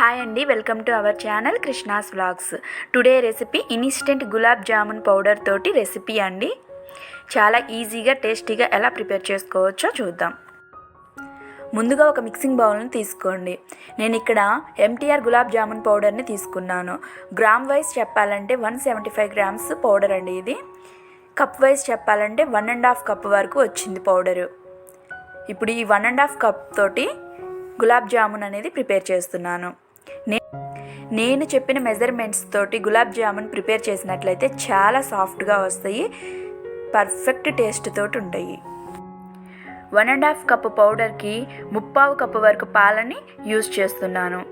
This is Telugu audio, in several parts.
హాయ్ అండి welcome to our channel Krishna's vlogs today recipe instant gulab jamun powder తోటి రెసిపీ అండి. చాలా ఈజీగా టేస్టీగా ఎలా ప్రిపేర్ చేసుకోవచ్చో చూద్దాం. ముందుగా ఒక మిక్సింగ్ బౌల్ని తీసుకోండి. నేను ఇక్కడ ఎంటీఆర్ గులాబ్ జామున్ పౌడర్ని తీసుకున్నాను. గ్రామ్ వైజ్ చెప్పాలంటే one seventy five grams powder అండి ఇది. కప్ వైజ్ చెప్పాలంటే వన్ అండ్ హాఫ్ కప్ వరకు వచ్చింది పౌడరు ఇప్పుడు ఈ వన్ అండ్ హాఫ్ కప్ తోటి గులాబ్ జామున్ అనేది ప్రిపేర్ చేస్తున్నాను. నేను చెప్పిన మెజర్మెంట్స్ తోటి గులాబ్ జామున్ ప్రిపేర్ చేసినట్లయితే చాలా సాఫ్ట్గా వస్తాయి పర్ఫెక్ట్ టేస్ట్ తోటి ఉంటాయి. వన్ అండ్ హాఫ్ కప్పు పౌడర్కి ముప్పావు కప్పు వరకు పాలని యూజ్ చేస్తున్నాను.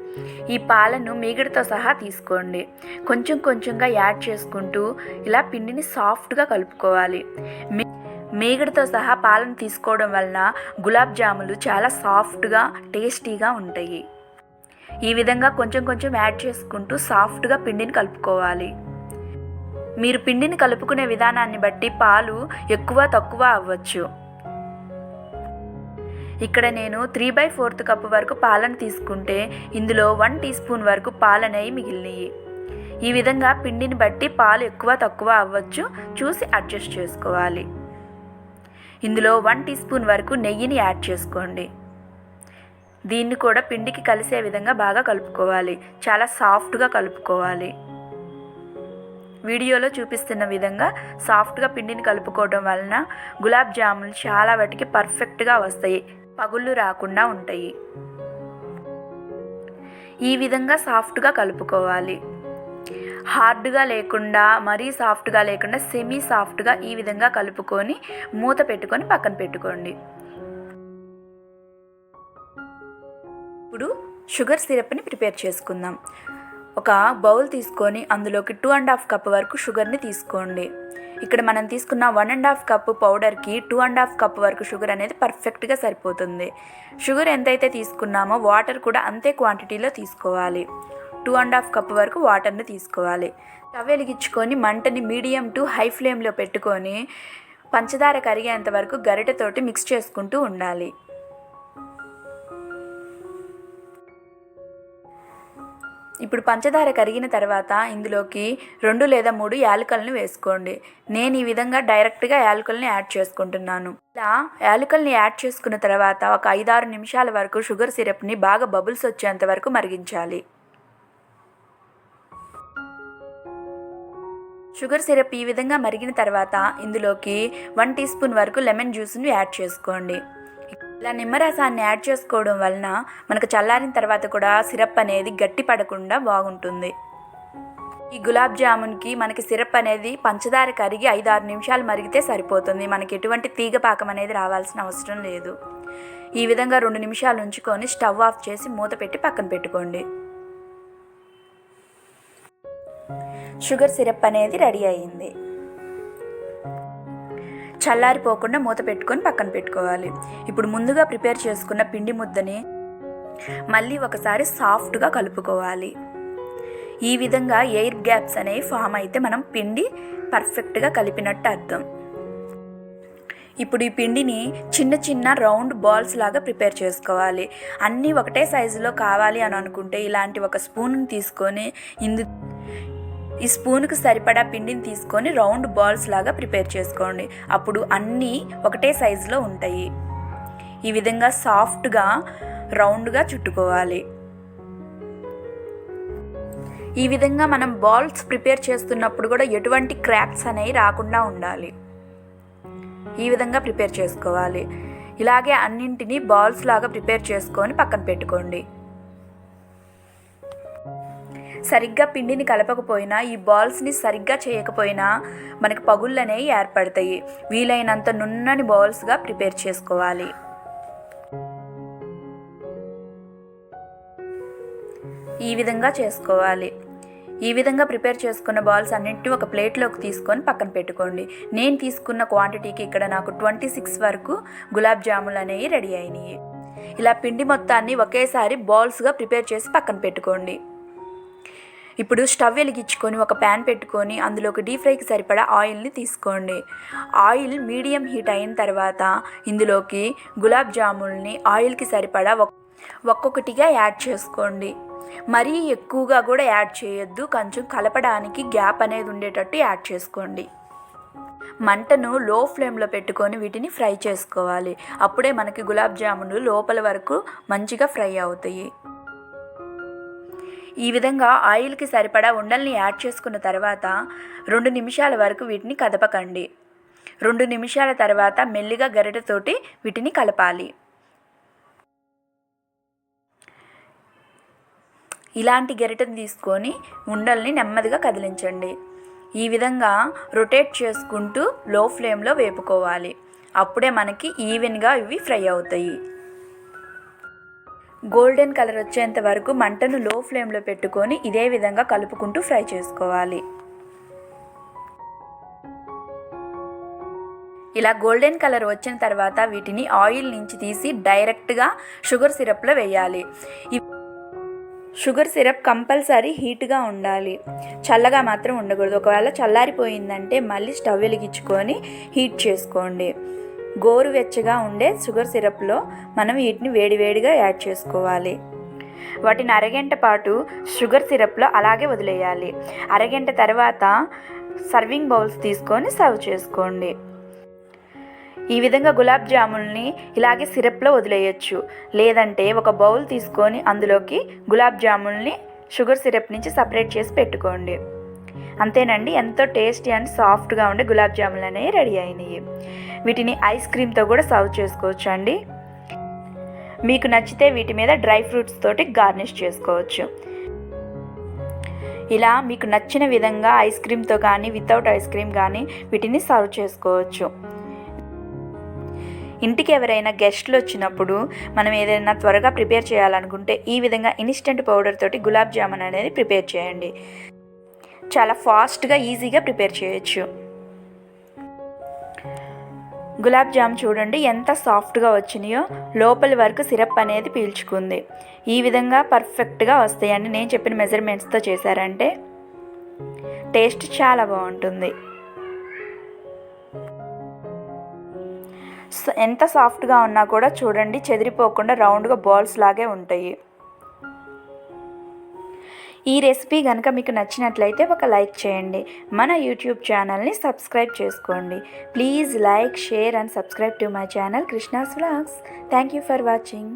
ఈ పాలను మీగడితో సహా తీసుకోండి. కొంచెం కొంచెంగా యాడ్ చేసుకుంటూ ఇలా పిండిని సాఫ్ట్గా కలుపుకోవాలి. మీ సహా పాలను తీసుకోవడం వలన గులాబ్ జాములు చాలా సాఫ్ట్గా టేస్టీగా ఉంటాయి. ఈ విధంగా కొంచెం కొంచెం యాడ్ చేసుకుంటూ సాఫ్ట్గా పిండిని కలుపుకోవాలి. మీరు పిండిని కలుపుకునే విధానాన్ని బట్టి పాలు ఎక్కువ తక్కువ అవ్వచ్చు. ఇక్కడ నేను త్రీ బై ఫోర్త్ కప్ వరకు పాలను తీసుకుంటే ఇందులో వన్ టీ స్పూన్ వరకు పాలనేవి మిగిలినాయి. ఈ విధంగా పిండిని బట్టి పాలు ఎక్కువ తక్కువ అవ్వచ్చు. చూసి అడ్జస్ట్ చేసుకోవాలి. ఇందులో వన్ టీ స్పూన్ వరకు నెయ్యిని యాడ్ చేసుకోండి. దీన్ని కూడా పిండికి కలిసే విధంగా బాగా కలుపుకోవాలి. చాలా సాఫ్ట్గా కలుపుకోవాలి. వీడియోలో చూపిస్తున్న విధంగా సాఫ్ట్గా పిండిని కలుపుకోవడం వలన గులాబ్ జాములు చాలా వాటికి పర్ఫెక్ట్గా వస్తాయి. పగుళ్ళు రాకుండా ఉంటాయి. ఈ విధంగా సాఫ్ట్గా కలుపుకోవాలి. హార్డ్గా లేకుండా మరీ సాఫ్ట్గా లేకుండా సెమీ సాఫ్ట్గా ఈ విధంగా కలుపుకొని మూత పెట్టుకొని పక్కన పెట్టుకోండి. ఇప్పుడు షుగర్ సిరప్ని ప్రిపేర్ చేసుకుందాం. ఒక బౌల్ తీసుకొని అందులోకి టూ అండ్ హాఫ్ కప్ వరకు షుగర్ని తీసుకోండి. ఇక్కడ మనం తీసుకున్న వన్ అండ్ హాఫ్ కప్ పౌడర్కి టూ అండ్ హాఫ్ కప్ వరకు షుగర్ అనేది పర్ఫెక్ట్గా సరిపోతుంది. షుగర్ ఎంతైతే తీసుకున్నామో వాటర్ కూడా అంతే క్వాంటిటీలో తీసుకోవాలి. టూ అండ్ హాఫ్ కప్ వరకు వాటర్ని తీసుకోవాలి. స్టవ్ వెలిగించుకొని మంటని మీడియం టు హై ఫ్లేమ్లో పెట్టుకొని పంచదార కరిగేంత వరకు గరిటెతోటి మిక్స్ చేసుకుంటూ ఉండాలి. ఇప్పుడు పంచదార కరిగిన తర్వాత ఇందులోకి రెండు లేదా మూడు యాలకల్ని వేసుకోండి. నేను ఈ విధంగా డైరెక్ట్గా యాలకల్ని యాడ్ చేసుకుంటున్నాను. ఇలా యాలకల్ని యాడ్ చేసుకున్న తర్వాత ఒక ఐదారు నిమిషాల వరకు షుగర్ సిరప్ని బాగా బబుల్స్ వచ్చేంత వరకు మరిగించాలి. షుగర్ సిరప్ ఈ విధంగా మరిగిన తర్వాత ఇందులోకి వన్ టీ స్పూన్ వరకు లెమన్ జ్యూస్ని యాడ్ చేసుకోండి. ఇలా నిమ్మరసాన్ని యాడ్ చేసుకోవడం వలన మనకు చల్లారిన తర్వాత కూడా సిరప్ అనేది గట్టి పడకుండా బాగుంటుంది. ఈ గులాబ్ జామున్కి మనకి సిరప్ అనేది పంచదార కరిగి ఐదు ఆరు నిమిషాలు మరిగితే సరిపోతుంది. మనకి ఎటువంటి తీగ పాకం అనేది రావాల్సిన అవసరం లేదు. ఈ విధంగా రెండు నిమిషాలు ఉంచుకొని స్టవ్ ఆఫ్ చేసి మూత పెట్టి పక్కన పెట్టుకోండి. షుగర్ సిరప్ అనేది రెడీ అయ్యింది. చల్లారిపోకుండా మూత పెట్టుకొని పక్కన పెట్టుకోవాలి. ఇప్పుడు ముందుగా ప్రిపేర్ చేసుకున్న పిండి ముద్దని మళ్ళీ ఒకసారి సాఫ్ట్గా కలుపుకోవాలి. ఈ విధంగా ఎయిర్ గ్యాప్స్ అనేవి ఫామ్ అయితే మనం పిండి పర్ఫెక్ట్గా కలిపినట్టు అర్థం. ఇప్పుడు ఈ పిండిని చిన్న చిన్న రౌండ్ బాల్స్ లాగా ప్రిపేర్ చేసుకోవాలి. అన్నీ ఒకటే సైజులో కావాలి అని అనుకుంటే ఇలాంటి ఒక స్పూన్ తీసుకొని ఇందు ఈ స్పూన్కి సరిపడా పిండిని తీసుకొని రౌండ్ బాల్స్ లాగా ప్రిపేర్ చేసుకోండి. అప్పుడు అన్నీ ఒకటే సైజులో ఉంటాయి. ఈ విధంగా సాఫ్ట్గా రౌండ్గా చుట్టుకోవాలి. ఈ విధంగా మనం బాల్స్ ప్రిపేర్ చేస్తున్నప్పుడు కూడా ఎటువంటి క్రాక్స్ అనేవి రాకుండా ఉండాలి. ఈ విధంగా ప్రిపేర్ చేసుకోవాలి. ఇలాగే అన్నింటినీ బాల్స్ లాగా ప్రిపేర్ చేసుకొని పక్కన పెట్టుకోండి. సరిగ్గా పిండిని కలపకపోయినా ఈ బాల్స్ని సరిగ్గా చేయకపోయినా మనకి పగుళ్ళనే ఏర్పడతాయి. వీలైనంత నున్నని బాల్స్గా ప్రిపేర్ చేసుకోవాలి. ఈ విధంగా చేసుకోవాలి. ఈ విధంగా ప్రిపేర్ చేసుకున్న బాల్స్ అన్నింటినీ ఒక ప్లేట్లోకి తీసుకొని పక్కన పెట్టుకోండి. నేను తీసుకున్న క్వాంటిటీకి ఇక్కడ నాకు ట్వంటీ సిక్స్ వరకు గులాబ్ జాములు అనేవి రెడీ అయినాయి. ఇలా పిండి మొత్తాన్ని ఒకేసారి బాల్స్గా ప్రిపేర్ చేసి పక్కన పెట్టుకోండి. ఇప్పుడు స్టవ్ వెలిగించుకొని ఒక ప్యాన్ పెట్టుకొని అందులోకి డీప్ ఫ్రైకి సరిపడా ఆయిల్ని తీసుకోండి. ఆయిల్ మీడియం హీట్ అయిన తర్వాత ఇందులోకి గులాబ్ జాముల్ని ఆయిల్కి సరిపడా ఒక్- ఒక్కొక్కటిగా యాడ్ చేసుకోండి. మరీ ఎక్కువగా కూడా యాడ్ చేయొద్దు కొంచెం కలపడానికి గ్యాప్ అనేది ఉండేటట్టు యాడ్ చేసుకోండి. మంటను లో ఫ్లేమ్లో పెట్టుకొని వీటిని ఫ్రై చేసుకోవాలి. అప్పుడే మనకి గులాబ్ జామున్లు లోపల వరకు మంచిగా ఫ్రై అవుతాయి. ఈ విధంగా ఆయిల్కి సరిపడా ఉండల్ని యాడ్ చేసుకున్న తర్వాత రెండు నిమిషాల వరకు వీటిని కదపకండి. రెండు నిమిషాల తర్వాత మెల్లిగా గరిటెతోటి వీటిని కలపాలి. ఇలాంటి గరిటెను తీసుకొని ఉండల్ని నెమ్మదిగా కదిలించండి. ఈ విధంగా రొటేట్ చేసుకుంటూ లో ఫ్లేమ్లో వేపుకోవాలి. అప్పుడే మనకి ఈవెన్గా ఇవి ఫ్రై అవుతాయి. గోల్డెన్ కలర్ వచ్చేంత వరకు మంటను లో ఫ్లేమ్లో పెట్టుకొని ఇదే విధంగా కలుపుకుంటూ ఫ్రై చేసుకోవాలి. ఇలా గోల్డెన్ కలర్ వచ్చిన తర్వాత వీటిని ఆయిల్ నుంచి తీసి డైరెక్ట్గా షుగర్ సిరప్లో వేయాలి. షుగర్ సిరప్ కంపల్సరీ హీట్గా ఉండాలి. చల్లగా మాత్రం ఉండకూడదు. ఒకవేళ చల్లారిపోయిందంటే మళ్ళీ స్టవ్ వెలిగించుకొని హీట్ చేసుకోండి. గోరువెచ్చగా ఉండే షుగర్ సిరప్లో మనం వీటిని వేడివేడిగా యాడ్ చేసుకోవాలి. వాటిని అరగంట పాటు షుగర్ సిరప్లో అలాగే వదిలేయాలి. అరగంట తర్వాత సర్వింగ్ బౌల్స్ తీసుకొని సర్వ్ చేసుకోండి. ఈ విధంగా గులాబ్ జాముల్ని ఇలాగే సిరప్లో వదిలేయచ్చు. లేదంటే ఒక బౌల్ తీసుకొని అందులోకి గులాబ్ జాముల్ని షుగర్ సిరప్ నుంచి సపరేట్ చేసి పెట్టుకోండి. అంతేనండి ఎంతో టేస్టీ అండ్ సాఫ్ట్గా ఉండే గులాబ్ జాములు అనేవి రెడీ అయినాయి. వీటిని ఐస్ క్రీమ్తో కూడా సర్వ్ చేసుకోవచ్చు అండి మీకు నచ్చితే వీటి మీద డ్రై ఫ్రూట్స్ తోటి గార్నిష్ చేసుకోవచ్చు. ఇలా మీకు నచ్చిన విధంగా ఐస్ క్రీమ్తో కానీ వితౌట్ ఐస్ క్రీమ్ కానీ వీటిని సర్వ్ చేసుకోవచ్చు. ఇంటికి ఎవరైనా గెస్ట్లు వచ్చినప్పుడు మనం ఏదైనా త్వరగా ప్రిపేర్ చేయాలనుకుంటే ఈ విధంగా ఇన్స్టెంట్ పౌడర్ తోటి గులాబ్ జామున్ అనేది ప్రిపేర్ చేయండి. చాలా ఫాస్ట్గా ఈజీగా ప్రిపేర్ చేయొచ్చు. గులాబ్ జామ్ చూడండి ఎంత సాఫ్ట్గా వచ్చినాయో. లోపలి వరకు సిరప్ అనేది పీల్చుకుంది. ఈ విధంగా పర్ఫెక్ట్గా వస్తాయండి. నేను చెప్పిన మెజర్మెంట్స్తో చేశారంటే. టేస్ట్ చాలా బాగుంటుంది. ఎంత సాఫ్ట్గా ఉన్నా కూడా చూడండి చెదిరిపోకుండా రౌండ్గా బాల్స్ లాగే ఉంటాయి. ఈ రెసిపీ కనుక మీకు నచ్చినట్లయితే ఒక లైక్ చేయండి. మన యూట్యూబ్ ఛానల్ని సబ్స్క్రైబ్ చేసుకోండి. Please like share and subscribe to my channel Krishna's vlogs. Thank you for watching.